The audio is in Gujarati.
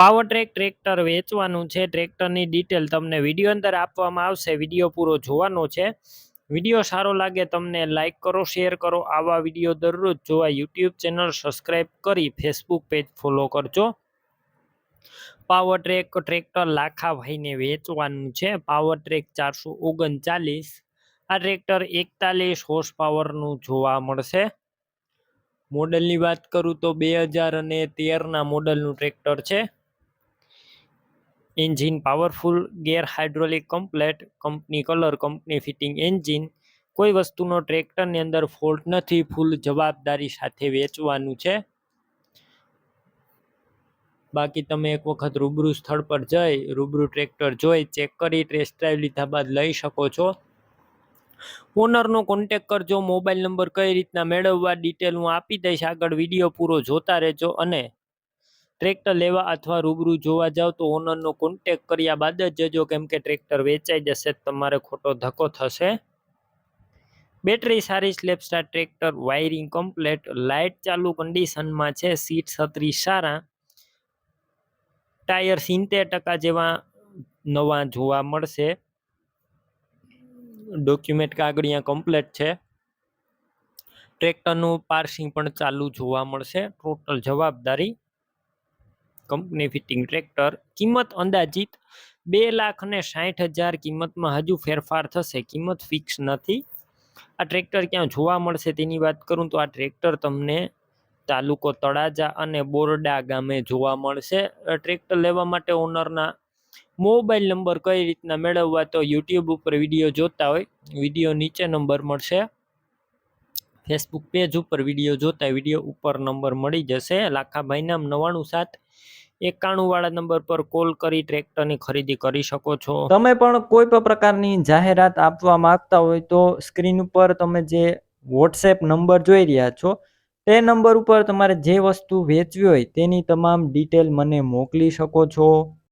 પાવર ટ્રેક ટ્રેક્ટર વેચવાનું છે. ટ્રેક્ટરની ડિટેલ તમને વીડિયો અંદર આપવામાં આવશે. વીડિયો પૂરો જોવાનો છે. વીડિયો સારો લાગે તમને લાઇક કરો શેર કરો. આવા વીડિયો દરરોજ જોવા યુટ્યુબ ચેનલ સબસ્ક્રાઈબ કરી ફેસબુક પેજ ફોલો કરજો. પાવર ટ્રેક ટ્રેક્ટર લાખાભાઈને વેચવાનું છે. પાવર ટ્રેક ચારસો ઓગણચાલીસ. આ ટ્રેક્ટર એકતાલીસ હોર્સ પાવરનું જોવા મળશે. મોડલની વાત કરું તો બે હજાર અને તેરના મોડલનું ટ્રેક્ટર છે. Engine powerful gear hydraulic complete company colour company fitting engine કોઈ વસ્તુનો ટ્રેક્ટરની અંદર ફોલ્ટ નથી ફૂલ જવાબદારી સાથે વેચવાનું છે. બાકી તમે એક વખત રૂબરૂ સ્થળ પર જઈ, રૂબરૂ ટ્રેક્ટર જોઈ ચેક કરી ટેસ્ટ ડ્રાઈવ લીધા બાદ લઈ શકો છો. ઓનરનો કોન્ટેક કરજો મોબાઈલ નંબર કઈ રીતના મેળવવા ડિટેલ હું આપી દઈશ. આગળ વીડિયો પૂરો જોતા રહેજો અને ટ્રેક્ટર લેવા અથવા રૂબરૂ જોવા જાઓ તો ઓનરનો કોન્ટેક કર્યા બાદ જ જજો કેમ કે ટ્રેક્ટર વેચાઈ જશે, તમારે ખોટો ધક્કો થશે. બેટરી સારી સ્લેપ સ્ટાર ટ્રેક્ટર વાયરિંગ કમ્પ્લેટ લાઇટ ચાલુ કન્ડિશનમાં છે સીટ છત્રી સારા. ટાયર સિત્તેર ટકા જેવા નવા જોવા મળશે. ડોક્યુમેન્ટ કાગળિયા કમ્પ્લેટ છે. ટ્રેક્ટરનું પાર્સિંગ પણ ચાલુ જોવા મળશે. ટોટલ જવાબદારી કંપની ફિટિંગ ટ્રેક્ટર, કિંમત અંદાજિત બે લાખ અને સાઠ હજાર કિંમતમાં હજુ ફેરફાર થશે. કિંમત ફિક્સ નથી. આ ટ્રેક્ટર ક્યાં જોવા મળશે તેની વાત કરું તો આ ટ્રેક્ટર તમને તાલુકો તળાજા અને બોરડા ગામે જોવા મળશે. ટ્રેક્ટર લેવા માટે ઓનરના મોબાઈલ નંબર કઈ રીતના મેળવવા તો યુટ્યુબ ઉપર વીડિયો જોતા હોય. વીડિયો નીચે નંબર મળશે. ફેસબુક પેજ ઉપર વીડિયો જોતા વીડિયો ઉપર નંબર મળી જશે. લાખાભાઈ નામ નવાણું સાત એકાણું વાળા નંબર પર કોલ કરી ટ્રેક્ટરની ખરીદી કરી શકો છો. તમે પણ કોઈ પણ પ્રકારની જાહેરાત આપવા માંગતા હોય તો સ્ક્રીન ઉપર તમે જે વોટ્સએપ નંબર જોઈ રહ્યા છો, તે નંબર ઉપર તમારે જે વસ્તુ વેચવી હોય તેની તમામ ડિટેલ મને મોકલી શકો છો.